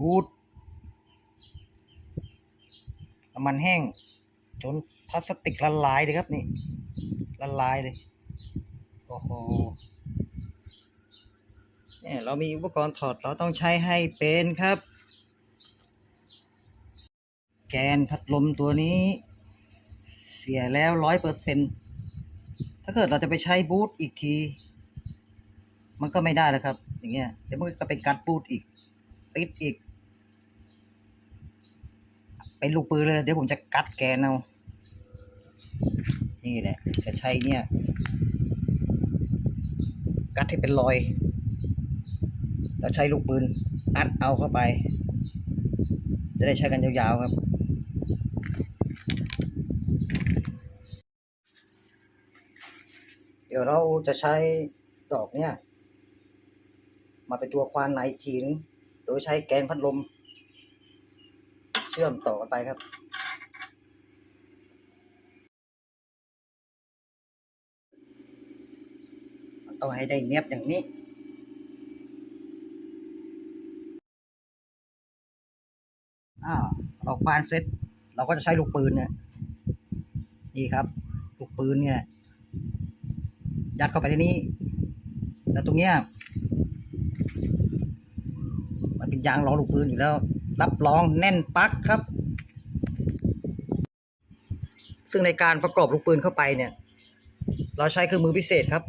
บูทน้ำมันแห้ง จนพลาสติกละลายเลยครับนี่ ละลายเลย โอ้โหเนี่ยเรามีอุปกรณ์ถอดเราต้องใช้ให้เป็นครับ แกนพัดลมตัวนี้ เสียแล้วร้อยเปอร์เซ็นถ้าเกิดเราจะไปใช้บูทอีกที มันก็ไม่ได้แล้วครับ อย่างเงี้ยเดี๋ยวมันก็ไปกัดบูทอีก ติดอีก เป็นลูกปืนเลย เดี๋ยวผมจะกัดแกนเอานี่แหละจะใช้เนี่ย กัดให้เป็นรอย แล้วใช้ลูกปืน อัดเอาเข้าไป จะได้ใช้กันยาวๆครับเดี๋ยวเราจะใช้ดอกเนี่ย มาเป็นตัวควานในทีนึง โดยใช้แกนพัดลม เชื่อมต่อกันไปครับต้องให้ได้เนียบอย่างนี้อ้าวเราควานเสร็จเราก็จะใช้ลูกปืนเนี่ยนี่ครับ ลูกปืนเนี่ยยัดเข้าไปในนี้ แล้วตรงเนี้ย เป็นยางล้อลูกปืนอยู่แล้ว รับรองแน่นปักครับ ซึ่งในการประกอบลูกปืนเข้าไปเนี่ย เราใช้เครื่องมือพิเศษครับ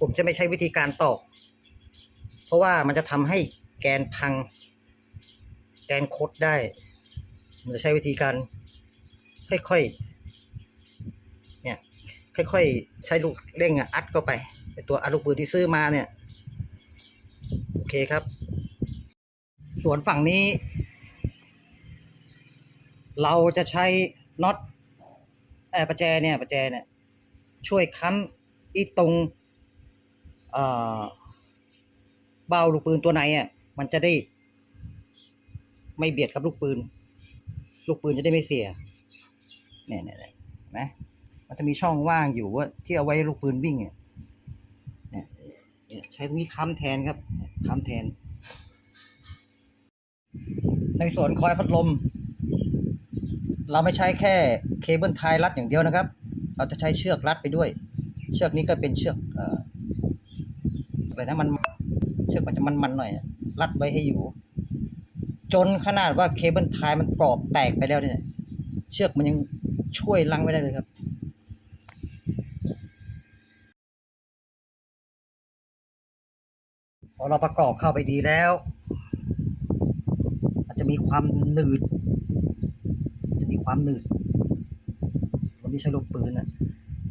ผมจะไม่ใช้วิธีการตอก เพราะว่ามันจะทำให้แกนพัง แกนคดได้ผมจะใช้วิธีการค่อยๆ เนี่ย ค่อยๆ ใช้ลูกเร่งอัดเข้าไปตัวอัดลูกปืนที่ซื้อมาเนี่ย โอเคครับ ส่วนฝั่งนี้ เราจะใช้น็อตเอประแจเนี่ยประแจเนี่ย ช่วยค้ำอีตรงเบาลูกปืนตัวไหนอะมันจะได้ ไม่เบียดกับลูกปืน ลูกปืนจะได้ไม่เสียเนี่ยเนี่ยนี่ยเห็นไหมมันจะมีช่องว่างอยู่ว่าที่เอาไว้ลูกปืนวิ่งเนี่ยเนี่ยใช้ตรงนี้ค้ำแทนครับค้ำแทน ในส่วนคอยพัดลม เราไม่ใช้แค่เคเบิลไทยรัดอย่างเดียวนะครับ เราจะใช้เชือกรัดไปด้วย เชือกนี้ก็เป็นเชือกอะไรนะมันเชือกมันจะมันๆหน่อย รัดไว้ให้อยู่ จนขนาดว่าเคเบิลไทยมันกรอบแตกไปแล้วเนี่ยเชือกมันยังช่วยลังไว้ได้เลยครับพอเราประกอบเข้าไปดีแล้ว จะมีความหนืด จะมีความหนืด มันไม่ใช่ลูกปืนอะ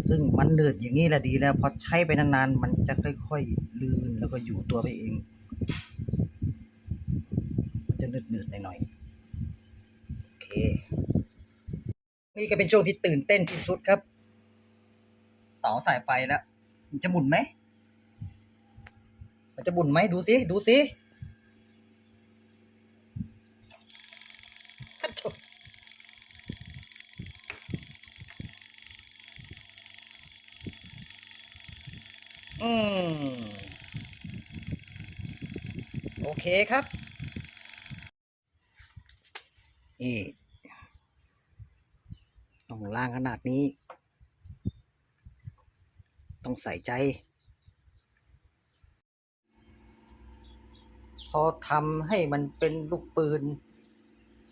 ซึ่งมันหนืดอย่างนี้แหละดีแล้วพอใช้ไปนานๆ มันจะค่อยๆ ลื่นแล้วก็อยู่ตัวไปเอง มันจะหนืดๆหน่อยๆ โอเค นี่ก็เป็นช่วงที่ตื่นเต้นที่สุดครับ ต่อสายไฟแล้ว มันจะหมุนไหม มันจะบุนไหมดูสิ ดูสิฮัทโถ อืมโอเคครับนี่ต้องล่างขนาดนี้ ต้องใส่ใจ พอทำให้มันเป็นลูกปืน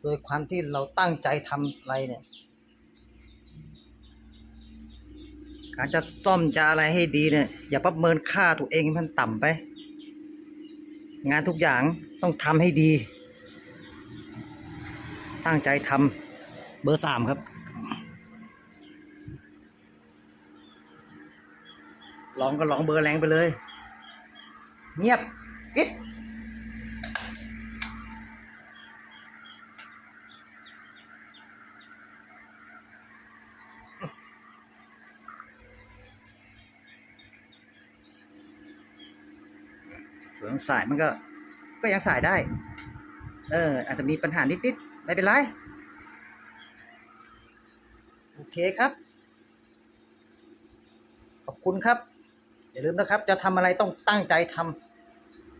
โดยความที่เราตั้งใจทำอะไรเนี่ย การจะซ่อมจะอะไรให้ดีเนี่ย อย่าประเมินค่าตัวเองให้มันต่ำไป งานทุกอย่างต้องทำให้ดี ตั้งใจทำเบอร์สามครับ ลองก็ลองเบอร์แรงไปเลย เงียบปิ ส่วนสายมันก็ ก็ยังสายได้ เออ อาจจะมีปัญหานิดๆไม่เป็นไร โอเคครับ ขอบคุณครับ อย่าลืมนะครับ จะทำอะไรต้องตั้งใจทำ